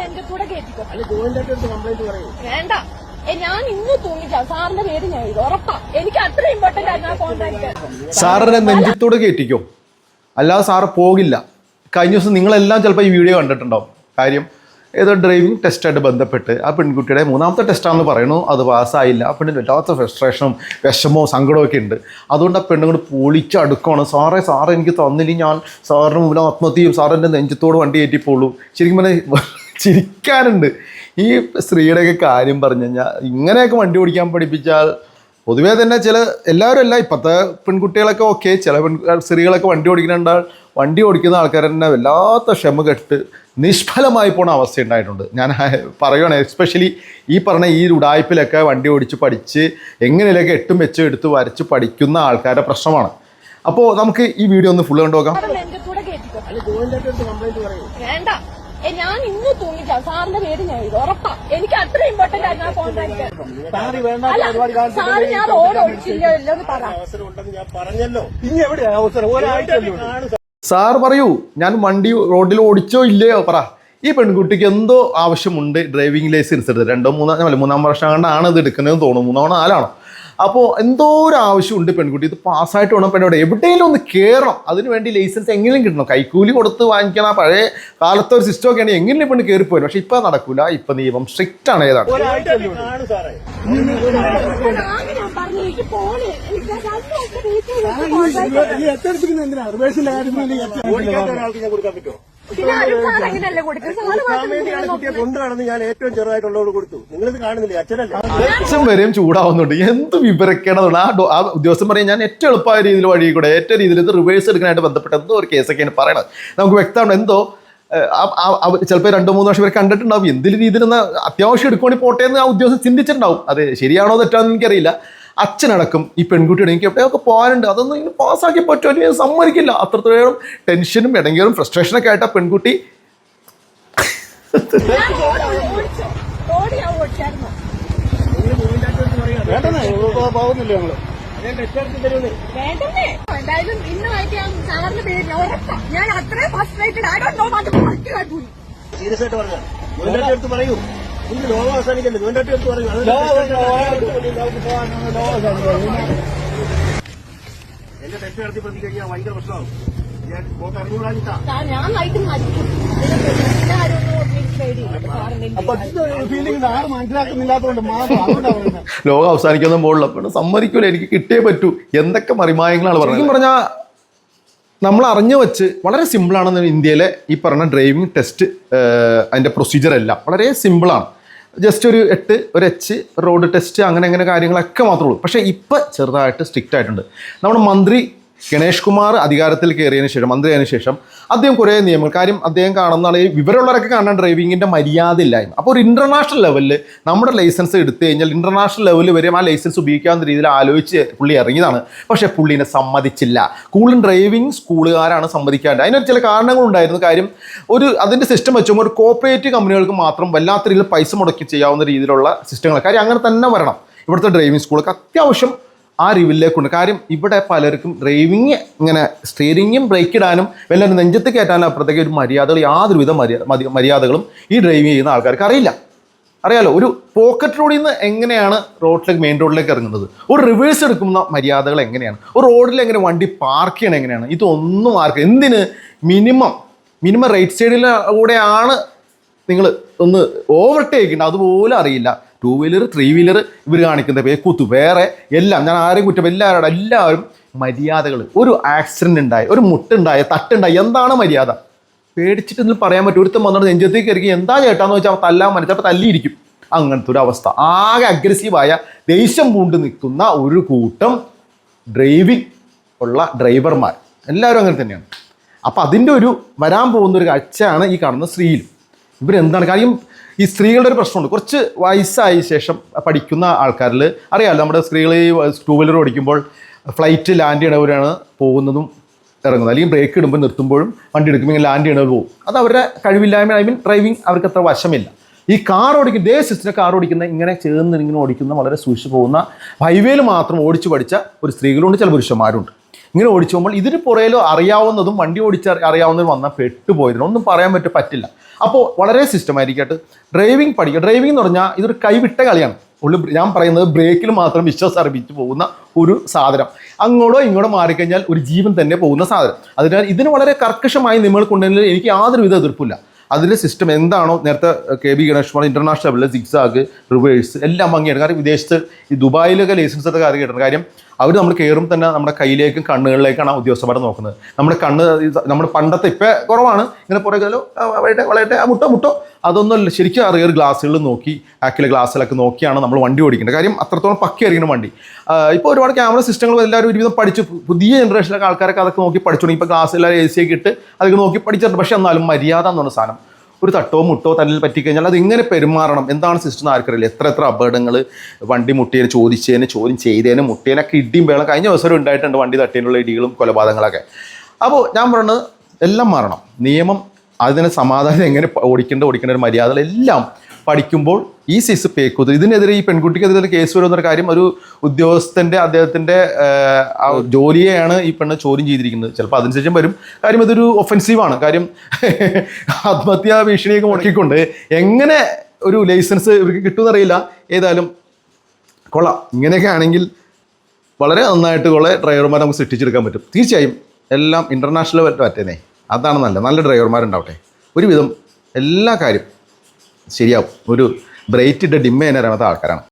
നെഞ്ചത്ത് കൂടെ എടുത്ത് വേണ്ട. ഞാൻ ഇന്ന് തൂങ്ങിക്കാം. സാറിന്റെ പേര് ഞാൻ ഉറപ്പാ. എനിക്ക് അത്ര ഇമ്പോർട്ടന്റ് ആയിരുന്നു ആ കോൺട്രാക്ട് സാറിനെ നെഞ്ചത്തോട് കയറ്റിക്കോ അല്ലാതെ സാറ് പോകില്ല. കഴിഞ്ഞ ദിവസം നിങ്ങളെല്ലാം ചിലപ്പോൾ ഈ വീഡിയോ കണ്ടിട്ടുണ്ടാവും. കാര്യം ഏതോ ഡ്രൈവിംഗ് ടെസ്റ്റായിട്ട് ബന്ധപ്പെട്ട് ആ പെൺകുട്ടിയുടെ മൂന്നാമത്തെ ടെസ്റ്റാണെന്ന് പറയണു അത് പാസ്സായില്ല ആ പെണ്ണിന് വല്ലാത്ത ഫ്രസ്ട്രേഷനും വിഷമവും സങ്കടവും ഒക്കെ ഉണ്ട്. അതുകൊണ്ട് ആ പെണ്ണുങ്ങൾ പൊളിച്ചടുക്കമാണ് സാറേ സാറ് എനിക്ക് തന്നില്ല ഞാൻ സാറിന് മുമ്പിൽ ആത്മഹത്യ ചെയ്യും സാറിന്റെ നെഞ്ചത്തോട് വണ്ടി കയറ്റിപ്പോളൂ. ശരിക്കും പറഞ്ഞാൽ ചിരിക്കാനുണ്ട്. ഈ സ്ത്രീയുടെയൊക്കെ കാര്യം പറഞ്ഞു കഴിഞ്ഞാൽ ഇങ്ങനെയൊക്കെ വണ്ടി ഓടിക്കാൻ പഠിപ്പിച്ചാൽ പൊതുവേ തന്നെ ചില എല്ലാവരും അല്ല ഇപ്പോഴത്തെ പെൺകുട്ടികളൊക്കെ ഓക്കെ ചില പെൺ സ്ത്രീകളൊക്കെ വണ്ടി ഓടിക്കുന്നുണ്ടാൽ വണ്ടി ഓടിക്കുന്ന ആൾക്കാർ തന്നെ വല്ലാത്ത ക്ഷമ കെട്ട് നിഷ്ഫലമായി പോണ അവസ്ഥ ഉണ്ടായിട്ടുണ്ട്. ഞാൻ പറയുകയാണ് എസ്പെഷ്യലി ഈ പറഞ്ഞ ഈ ഉടായ്പിലൊക്കെ വണ്ടി ഓടിച്ച് പഠിച്ച് എങ്ങനെയൊക്കെ എട്ടും വെച്ചും എടുത്ത് വരച്ച് പഠിക്കുന്ന ആൾക്കാരുടെ പ്രശ്നമാണ്. അപ്പോൾ നമുക്ക് ഈ വീഡിയോ ഒന്ന് ഫുള്ള് കണ്ടുനോക്കാം അവിടെ ഞാൻ ഇന്ന് തൂങ്ങിക്കാം സാറിന്റെ പേര് ഞാൻ എഴുതും. ഉറപ്പാ. എനിക്ക് അത്ര ഇമ്പോർട്ടന്റ് ആയിരുന്നു ആ കോൺട്രാക്ട് അല്ല സാറ് ഞാൻ റോഡ് ഒഴിച്ചില്ല എന്ന് പറ. അവസരം ഉണ്ടെന്ന് ഞാൻ പറഞ്ഞല്ലോ. ഇനി എവിടെയാ അവസരം? ഒരാഴ്ച സാർ പറയൂ ഞാൻ വണ്ടി റോഡിൽ ഓടിച്ചോ ഇല്ലയോ പറ. ഈ പെൺകുട്ടിക്ക് എന്തോ ആവശ്യമുണ്ട് ഡ്രൈവിംഗ് ലൈസൻസ് എടുത്ത്. രണ്ടോ മൂന്നോ അല്ല മൂന്നാം വർഷം കണ്ടാണ് ഇത് എടുക്കുന്നതെന്ന് തോന്നുന്നു. മൂന്നോ നാലാണോ? അപ്പോൾ എന്തോ ഒരു ആവശ്യമുണ്ട് പെൺകുട്ടി. ഇത് പാസ്സായിട്ട് വേണം പെണ്ണോട് എവിടെയെങ്കിലും ഒന്ന് കയറണം അതിന് വേണ്ടി ലൈസൻസ് എങ്ങനെയും കിട്ടണം. കൈക്കൂലി കൊടുത്ത് വാങ്ങിക്കണം. ആ പഴയ കാലത്തെ ഒരു സിസ്റ്റം ഒക്കെ ആണെങ്കിൽ എങ്ങനെയും പെണ്ണ് കയറിപ്പോയി പക്ഷെ ഇപ്പം നടക്കൂല. ഇപ്പം നിയമം സ്ട്രിക്റ്റ് ആണ് ഏതാണ്. എന്തിനാ? റിവേഴ്സിന്റെ കാര്യത്തിൽ ഞാൻ ഏറ്റവും ചെറുതായിട്ടുള്ളവർ കൊടുത്തു. നിങ്ങളിത് കാണുന്നില്ലേ? അച്ഛനല്ലേ? അച്ഛൻ വരെയും ചൂടാവുന്നുണ്ട്. എന്ത് വിവരക്കേണ്ടതാണ് ആ ഡോ- ആ ഉദ്യോഗസ്ഥൻ പറയും ഞാൻ ഏറ്റവും എളുപ്പമായ രീതിയിൽ വഴി കൂടെ ഏറ്റവും രീതിയിൽ ഇത് റിവേഴ്സ് എടുക്കാനായിട്ട് ബന്ധപ്പെട്ട എന്തോ ഒരു കേസൊക്കെയാണ് പറയണത്. നമുക്ക് വ്യക്തമാണ് എന്തോ ചിലപ്പോൾ രണ്ടു മൂന്ന് വർഷം വരെ കണ്ടിട്ടുണ്ടാവും. എന്തിന് രീതിയിൽ അത്യാവശ്യം എടുക്കുവാണെങ്കിൽ പോട്ടെ എന്ന് ആ ഉദ്യോഗസ്ഥൻ ചിന്തിച്ചിട്ടുണ്ടാവും. അത് ശരിയാണോ തെറ്റാണോ എന്ന് എനിക്കറിയില്ല. അച്ഛനടക്കം ഈ പെൺകുട്ടിയുടെ എനിക്ക് എവിടെയൊക്കെ പോകാനുണ്ട് അതൊന്നും ഇങ്ങനെ പാസ്സാക്കി പറ്റുമോ? അല്ലെങ്കിൽ സമ്മതിക്കില്ല. അത്രത്തോളം ടെൻഷനും ഇടങ്ങിയും ഫ്രസ്ട്രേഷനൊക്കെ ആയിട്ട് ആ പെൺകുട്ടി. ഞാൻ എന്തായാലും ഇന്ന് വായിക്കാൻ സാറിന്റെ പേര് അത്രയും ഫസ്ട്രേറ്റഡ് ആയി ഡോണ്ട് നോ വാട്ട് ഫസ്റ്റ് കാട്ടുപോയി സീരിയസ് ആയിട്ട് പറഞ്ഞു? പറയൂ. ലോകം അവസാനിക്കല്ലേ എന്റെ ടെസ്റ്റ് നടത്തി പ്രതികരിക്കാൻ ഭയങ്കര പ്രശ്നമാവും. ഞാൻ മരിക്കും പറയുന്നത് ലോകം അവസാനിക്കുന്ന മുകളിൽ അപ്പോൾ സമ്മതിക്കൂല. എനിക്ക് കിട്ടിയേ പറ്റൂ. എന്തൊക്കെ മറിമായങ്ങളാണ് പറഞ്ഞത്? പറഞ്ഞാൽ നമ്മൾ അറിഞ്ഞു വെച്ച് വളരെ സിമ്പിളാണെന്ന് ഇന്ത്യയിലെ ഈ പറഞ്ഞ ഡ്രൈവിംഗ് ടെസ്റ്റ് അതിന്റെ പ്രൊസീജിയർ എല്ലാം വളരെ സിമ്പിളാണ് ജസ്റ്റ് ഒരു എട്ട് ഒരു എച്ച് റോഡ് ടെസ്റ്റ് അങ്ങനെ അങ്ങനെ കാര്യങ്ങളൊക്കെ മാത്രമേ ഉള്ളൂ. പക്ഷേ ഇപ്പം ചെറുതായിട്ട് സ്ട്രിക്റ്റ് ആയിട്ടുണ്ട്. നമ്മുടെ മന്ത്രി ഗണേഷ് കുമാർ അധികാരത്തിൽ കയറിയതിനു ശേഷം മന്ത്രിയായതിനു ശേഷം അദ്ദേഹം കുറേ നിയമങ്ങൾ കാര്യം അദ്ദേഹം കാണുന്നതാണ് ഈ വിവരമുള്ളവരൊക്കെ കാണാൻ ഡ്രൈവിങ്ങിന്റെ മര്യാദ ഇല്ലായ്മ. അപ്പോൾ ഒരു ഇന്റർനാഷണൽ ലെവലിൽ നമ്മുടെ ലൈസൻസ് എടുത്തു കഴിഞ്ഞാൽ ഇന്റർനാഷണൽ ലെവലിൽ വരെ ആ ലൈസൻസ് ഉപയോഗിക്കാവുന്ന രീതിയിൽ ആലോചിച്ച് പുള്ളി ഇറങ്ങിയതാണ്. പക്ഷേ പുള്ളിനെ സമ്മതിച്ചില്ല. കൂടുതലും ഡ്രൈവിംഗ് സ്കൂളുകാരാണ് സമ്മതിക്കാണ്ട്. അതിനൊരു ചില കാരണങ്ങളുണ്ടായിരുന്നു കാര്യം ഒരു അതിന്റെ സിസ്റ്റം വെച്ചും ഒരു കോപ്പറേറ്റീവ് കമ്പനികൾക്ക് മാത്രം വല്ലാത്ത രീതിയിൽ പൈസ മുടക്കി ചെയ്യാവുന്ന രീതിയിലുള്ള സിസ്റ്റങ്ങൾ കാര്യം അങ്ങനെ തന്നെ വരണം. ഇവിടുത്തെ ഡ്രൈവിംഗ് സ്കൂളൊക്കെ അത്യാവശ്യം ആ റിവിലേക്കുണ്ട് കാര്യം ഇവിടെ പലർക്കും ഡ്രൈവിങ് ഇങ്ങനെ സ്റ്റിയറിങ്ങും ബ്രേക്ക് ഇടാനും വല്ല നെഞ്ചത്ത് കയറ്റാനും അപ്പുറത്തേക്ക് ഒരു മര്യാദകൾ യാതൊരുവിധ മര്യാദ മര്യാദകളും ഈ ഡ്രൈവിങ് ചെയ്യുന്ന ആൾക്കാർക്ക് അറിയില്ല. അറിയാലോ ഒരു പോക്കറ്റ് റോഡിൽ നിന്ന് എങ്ങനെയാണ് റോഡിലേക്ക് മെയിൻ റോഡിലേക്ക് ഇറങ്ങുന്നത്? ഒരു റിവേഴ്സ് എടുക്കുന്ന മര്യാദകൾ എങ്ങനെയാണ്? ഒരു റോഡിൽ എങ്ങനെ വണ്ടി പാർക്ക് ചെയ്യണം എങ്ങനെയാണ്? ഇതൊന്നും ആർക്കും എന്തിന് മിനിമം മിനിമം റൈറ്റ് സൈഡിലൂടെയാണ് നിങ്ങൾ ഒന്ന് ഓവർടേക്ക് ചെയ്യേണ്ട അതുപോലും അറിയില്ല. ടൂ വീലർ ത്രീ വീലർ ഇവർ കാണിക്കുന്ന പേക്കൂത്ത് വേറെ എല്ലാം ഞാൻ ആരെയും കുറ്റം എല്ലാവരുടെ എല്ലാവരും മര്യാദകൾ. ഒരു ആക്സിഡന്റ് ഉണ്ടായി ഒരു മുട്ടുണ്ടായി തട്ടുണ്ടായി എന്താണ് മര്യാദ? പേടിച്ചിട്ടൊന്നും പറയാൻ പറ്റും. ഒരുത്തം വന്നിട്ട് നെഞ്ചത്തേക്ക് ഇറങ്ങി എന്താ ചേട്ടാന്ന് വെച്ചാൽ തല്ലാൻ മനസ്സിലപ്പോൾ തല്ലിയിരിക്കും. അങ്ങനത്തെ ഒരു അവസ്ഥ. ആകെ അഗ്രസീവായ ദേഷ്യം പൂണ്ട് നിൽക്കുന്ന ഒരു കൂട്ടം ഡ്രൈവിംഗ് ഉള്ള ഡ്രൈവർമാർ എല്ലാവരും അങ്ങനെ തന്നെയാണ്. അപ്പോൾ അതിന്റെ ഒരു വരാൻ പോകുന്ന ഒരു കാഴ്ചയാണ് ഈ കാണുന്ന സ്ത്രീയിൽ ഇവരെന്താണ്? കാര്യം ഈ സ്ത്രീകളുടെ ഒരു പ്രശ്നമുണ്ട്. കുറച്ച് വയസ്സായ ശേഷം പഠിക്കുന്ന ആൾക്കാരിൽ അറിയാമല്ലോ നമ്മുടെ സ്ത്രീകൾ ഈ ടൂ വീലർ ഓടിക്കുമ്പോൾ ഫ്ലൈറ്റ് ലാൻഡ് ചെയ്യണവരാണ് പോകുന്നതും ഇറങ്ങുന്നത്. അല്ലെങ്കിൽ ബ്രേക്ക് ഇടുമ്പോൾ നിർത്തുമ്പോഴും വണ്ടി എടുക്കുമ്പോൾ ഇങ്ങനെ ലാൻഡ് ചെയ്യണവർ പോകും. അത് അവരുടെ കഴിവില്ലായ്മ ഐ മീൻ ഡ്രൈവിംഗ് അവർക്ക് അത്ര വശമില്ല. ഈ കാർ ഓടിക്കുന്ന ഇതേ സിസ്റ്റിനെ കാർ ഓടിക്കുന്ന ഇങ്ങനെ ചേർന്ന് ഇങ്ങനെ ഓടിക്കുന്ന വളരെ സൂക്ഷിച്ച് പോകുന്ന ഹൈവേയിൽ മാത്രം ഓടിച്ചു പഠിച്ച ഒരു സ്ത്രീകളുണ്ട് ചില പുരുഷന്മാരുണ്ട്. ഇങ്ങനെ ഓടിച്ചു പോകുമ്പോൾ ഇതിന് പുറയിലോ അറിയാവുന്നതും വണ്ടി ഓടിച്ച അറി- അറിയാവുന്നതും വന്നാൽ പെട്ടുപോയതിനും ഒന്നും പറയാൻ പറ്റും പറ്റില്ല. അപ്പോൾ വളരെ സിസ്റ്റമാറ്റിക്കായിട്ട് ഡ്രൈവിംഗ് പഠിക്കുക. ഡ്രൈവിംഗ് എന്ന് പറഞ്ഞാൽ ഇതൊരു കൈവിട്ട കളിയാണ്. ഉള്ളു ഞാൻ പറയുന്നത് ബ്രേക്കിൽ മാത്രം വിശ്വാസം അർപ്പിച്ച് പോകുന്ന ഒരു സാധനം. അങ്ങോട്ടോ ഇങ്ങോട്ടോ മാറിക്കഴിഞ്ഞാൽ ഒരു ജീവൻ തന്നെ പോകുന്ന സാധനം. അതിനാൽ ഇതിന് വളരെ കർക്കശമായി നിങ്ങൾ കൊണ്ടുവരുന്നതിൽ എനിക്ക് യാതൊരുവിധ എതിർപ്പില്ല അതിന്റെ സിസ്റ്റം എന്താണോ നേരത്തെ K B Ganesh Kumar international ലെവലിൽ സിക്സാഗ് റിവേഴ്സ് എല്ലാം ഭംഗിയാണ്. കാരണം വിദേശത്ത് ഈ ദുബായിലൊക്കെ ലൈസൻസ് ഒക്കെ കാര്യം കിട്ടണം കാര്യം അവർ നമ്മൾ കയറും തന്നെ നമ്മുടെ കയ്യിലേക്കും കണ്ണുകളിലേക്കാണ് ആ ഉദ്യോഗസ്ഥന്മാർ നോക്കുന്നത്. നമ്മുടെ കണ്ണ് നമ്മുടെ പണ്ടത്തെ ഇപ്പം കുറവാണ്. ഇങ്ങനെ പുറകെല്ലോ വളയട്ടെ വളയട്ടെ ആ മുട്ടോ മുട്ടോ. അതൊന്നും ശരിക്കും അറിയാം ഗ്ലാസ്സുകളിൽ നോക്കി ആക്കിലെ ഗ്ലാസ്സിലൊക്കെ നോക്കിയാണ് നമ്മൾ വണ്ടി ഓടിക്കേണ്ടത് കാര്യം അത്രത്തോളം പക്കയായിരിക്കണം വണ്ടി. ഇപ്പോൾ ഒരുപാട് ക്യാമറ സിസ്റ്റങ്ങൾ എല്ലാവരും ഒരുവിധം പഠിച്ചു പുതിയ ജനറേഷനിലെ ആൾക്കാരൊക്കെ അതൊക്കെ നോക്കി പഠിച്ചു തുടങ്ങി ഇപ്പോൾ ഗ്ലാസ് എല്ലാവരും എ സി ഒക്കെ ഇട്ട് അതൊക്കെ നോക്കി പഠിച്ചിട്ടുണ്ട്. പക്ഷേ എന്നാലും മര്യാദ എന്ന് സാധനം. ഒരു തട്ടോ മുട്ടോ തല്ലിൽ പറ്റിക്കഴിഞ്ഞാൽ അത് എങ്ങനെ പെരുമാറണം. എന്താണ് സിസ്റ്റം ആർക്കറിയില്ല എത്ര എത്ര അപകടങ്ങൾ വണ്ടി മുട്ടിയതിന് ചോദിച്ചതിന് ചോദ്യം ചെയ്തതിന് മുട്ടിയതിനൊക്കെ ഇടിയും വേണം കഴിഞ്ഞ ദിവസം ഉണ്ടായിട്ടുണ്ട് വണ്ടി തട്ടിയതിനുള്ള ഇടികളും കൊലപാതകങ്ങളൊക്കെ. അപ്പോൾ ഞാൻ പറയുന്നത് എല്ലാം മാറണം. നിയമം അതിനെ സമാധാനം എങ്ങനെ ഓടിക്കേണ്ട ഓടിക്കേണ്ട ഒരു മര്യാദകൾ എല്ലാം പഠിക്കുമ്പോൾ ഈ സിസ് പേക്കുത് ഇതിനെതിരെ ഈ പെൺകുട്ടിക്കെതിരെ കേസ് വരുമെന്നൊരു കാര്യം ഒരു ഉദ്യോഗസ്ഥന്റെ അദ്ദേഹത്തിന്റെ ജോലിയെയാണ് ഈ പെണ്ണ് ചോദ്യം ചെയ്തിരിക്കുന്നത്. ചിലപ്പോൾ അതിനുശേഷം വരും. കാര്യം ഇതൊരു ഒഫൻസീവാണ് കാര്യം ആത്മഹത്യാ ഭീഷണിയൊക്കെ മുടക്കിക്കൊണ്ട് എങ്ങനെ ഒരു ലൈസൻസ് ഇവർക്ക് കിട്ടുമെന്നറിയില്ല. ഏതായാലും കൊള്ളാം. ഇങ്ങനെയൊക്കെ ആണെങ്കിൽ വളരെ നന്നായിട്ട് കുറെ ഡ്രൈവർമാരെ നമുക്ക് സൃഷ്ടിച്ചെടുക്കാൻ പറ്റും. തീർച്ചയായും എല്ലാം ഇന്റർനാഷണൽ പറ്റുന്നേ അതാണ് നല്ലത്. നല്ല ഡ്രൈവർമാരുണ്ടാവട്ടെ ഒരുവിധം എല്ലാ കാര്യം ശരിയാവും. ഒരു ബ്രൈറ്റ് ഇട്ട ഡിമ്മ തന്നെ അറിയാത്ത ആൾക്കാരാണ്.